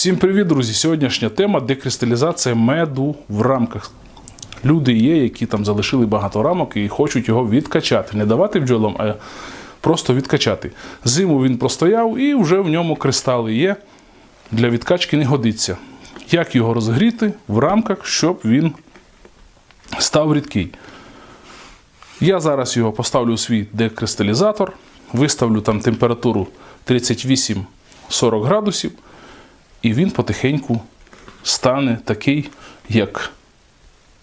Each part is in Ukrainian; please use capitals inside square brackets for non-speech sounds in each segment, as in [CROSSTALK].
Всім привіт, друзі! Сьогоднішня тема декристалізація меду в рамках. Люди є, які там залишили багато рамок і хочуть його відкачати. Не давати бджолам, а просто відкачати. Зиму він простояв і вже в ньому кристали є. Для відкачки не годиться. Як його розгріти в рамках, щоб він став рідкий? Я зараз його поставлю у свій декристалізатор, виставлю там температуру 38-40 градусів, і він потихеньку стане такий, як,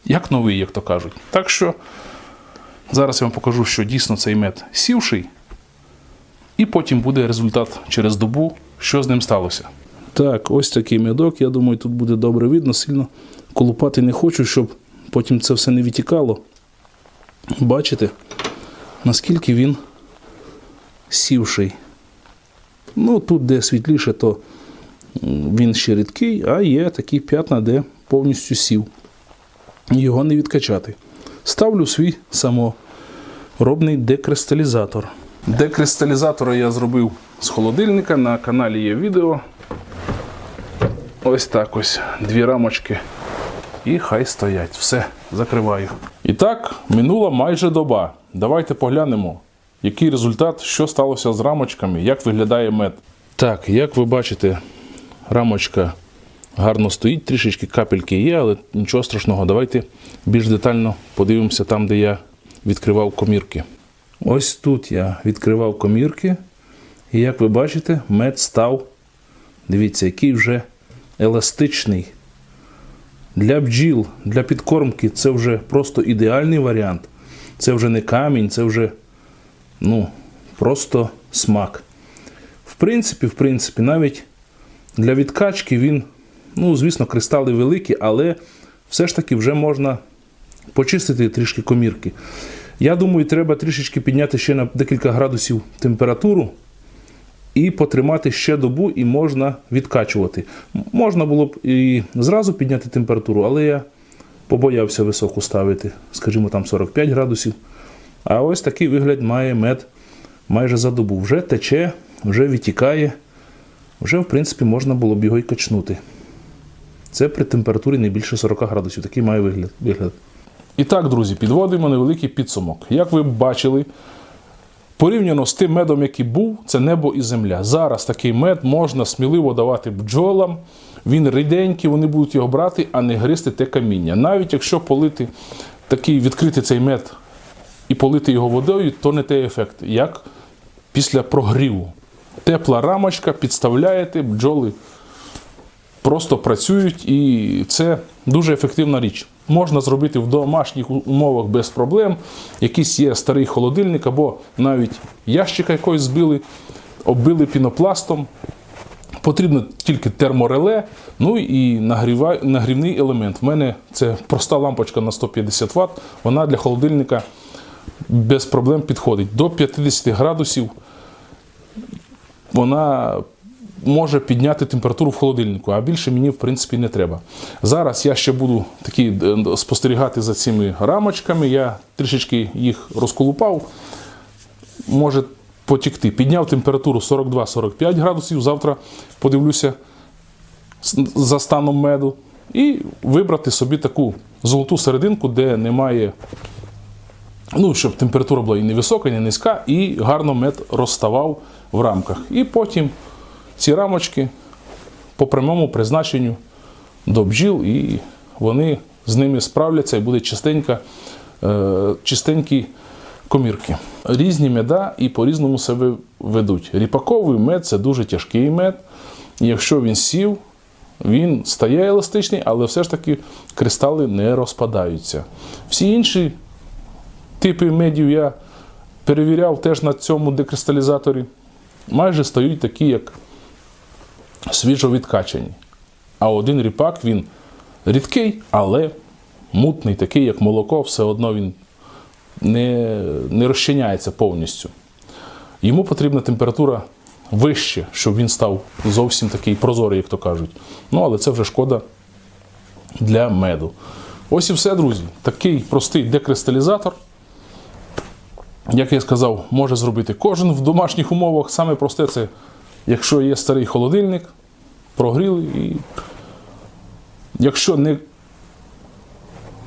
як новий, як то кажуть. Так що зараз я вам покажу, що дійсно цей мед сівший, і потім буде результат через добу, що з ним сталося. Так, ось такий медок. Я думаю, тут буде добре видно, сильно колупати не хочу, щоб потім це все не відтікало. Бачите, наскільки він сівший. Ну, тут, де світліше, то він ще рідкий, а є такі п'ятна, де повністю сів. Його не відкачати. Ставлю свій саморобний декристалізатор. Декристалізатора я зробив з холодильника. На каналі є відео. Ось так ось. Дві рамочки. І хай стоять. Все, закриваю. І так, минула майже доба. Давайте поглянемо, який результат, що сталося з рамочками, як виглядає мед. Так, як ви бачите, рамочка гарно стоїть, трішечки капельки є, але нічого страшного. Давайте більш детально подивимося там, де я відкривав комірки. Ось тут я відкривав комірки. І як ви бачите, мед став, дивіться, який вже еластичний. Для бджіл, для підкормки це вже просто ідеальний варіант. Це вже не камінь, це вже ну, просто смак. В принципі, в принципі, навіть для відкачки він, ну, звісно, кристали великі, але все ж таки вже можна почистити трішки комірки. Я думаю, треба трішечки підняти ще на декілька градусів температуру і потримати ще добу, і можна відкачувати. Можна було б і зразу підняти температуру, але я побоявся високу ставити, скажімо, там 45 градусів. А ось такий вигляд має мед майже за добу. Вже тече, вже відтікає, вже, в принципі, можна було б його і качнути. Це при температурі не більше 40 градусів. Такий має вигляд. І так, друзі, підводимо невеликий підсумок. Як ви бачили, порівняно з тим медом, який був, це небо і земля. Зараз такий мед можна сміливо давати бджолам. Він ріденький, вони будуть його брати, а не гризти те каміння. Навіть якщо полити такий відкрити цей мед і полити його водою, то не той ефект, як після прогріву. Тепла рамочка, підставляєте, бджоли просто працюють, і це дуже ефективна річ. Можна зробити в домашніх умовах без проблем. Якийсь є старий холодильник або навіть ящика якось збили, оббили пінопластом. Потрібно тільки термореле, ну і нагрівний елемент. В мене це проста лампочка на 150 Вт, вона для холодильника без проблем підходить. До 50 градусів вона може підняти температуру в холодильнику, а більше мені, в принципі, не треба. Зараз я ще буду такі е, спостерігати за цими рамочками. Я трішечки їх розколупав. Може потікти. Підняв температуру 42-45 градусів. Завтра подивлюся за станом меду. І вибрати собі таку золоту серединку, де немає ну, щоб температура була і не висока, і не низька, і гарно мед розставав в рамках. І потім ці рамочки по прямому призначенню до бджіл, і вони з ними справляться і буде чистенька, е, чистенькі комірки. Різні меда і по-різному себе ведуть. Ріпаковий мед це дуже тяжкий мед. Якщо він сів, він стає еластичний, але все ж таки кристали не розпадаються. Всі інші типи медів я перевіряв теж на цьому декристалізаторі. Майже стають такі, як свіжо відкачані. А один ріпак він рідкий, але мутний, такий, як молоко, все одно він не, не розчиняється повністю. Йому потрібна температура вище, щоб він став зовсім такий прозорий, як то кажуть. Ну, але це вже шкода для меду. Ось і все, друзі. Такий простий декристалізатор. Як я сказав, може зробити кожен в домашніх умовах. Саме просте це, якщо є старий холодильник, прогріли і якщо не,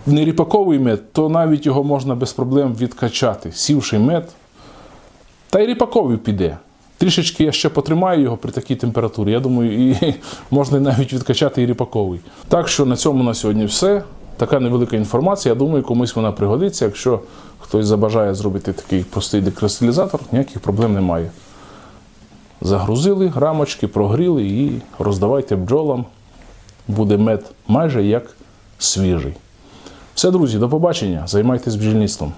не ріпаковий мед, то навіть його можна без проблем відкачати. Сівший мед, та й ріпаковий піде. Трішечки я ще потримаю його при такій температурі. Я думаю, і [LAUGHS] можна навіть відкачати і ріпаковий. Так що на цьому на сьогодні все. Така невелика інформація. Я думаю, комусь вона пригодиться. Якщо хтось забажає зробити такий простий декристалізатор, ніяких проблем немає. Загрузили рамочки, прогріли і роздавайте бджолам. Буде мед майже як свіжий. Все, друзі, до побачення. Займайтесь бджільництвом.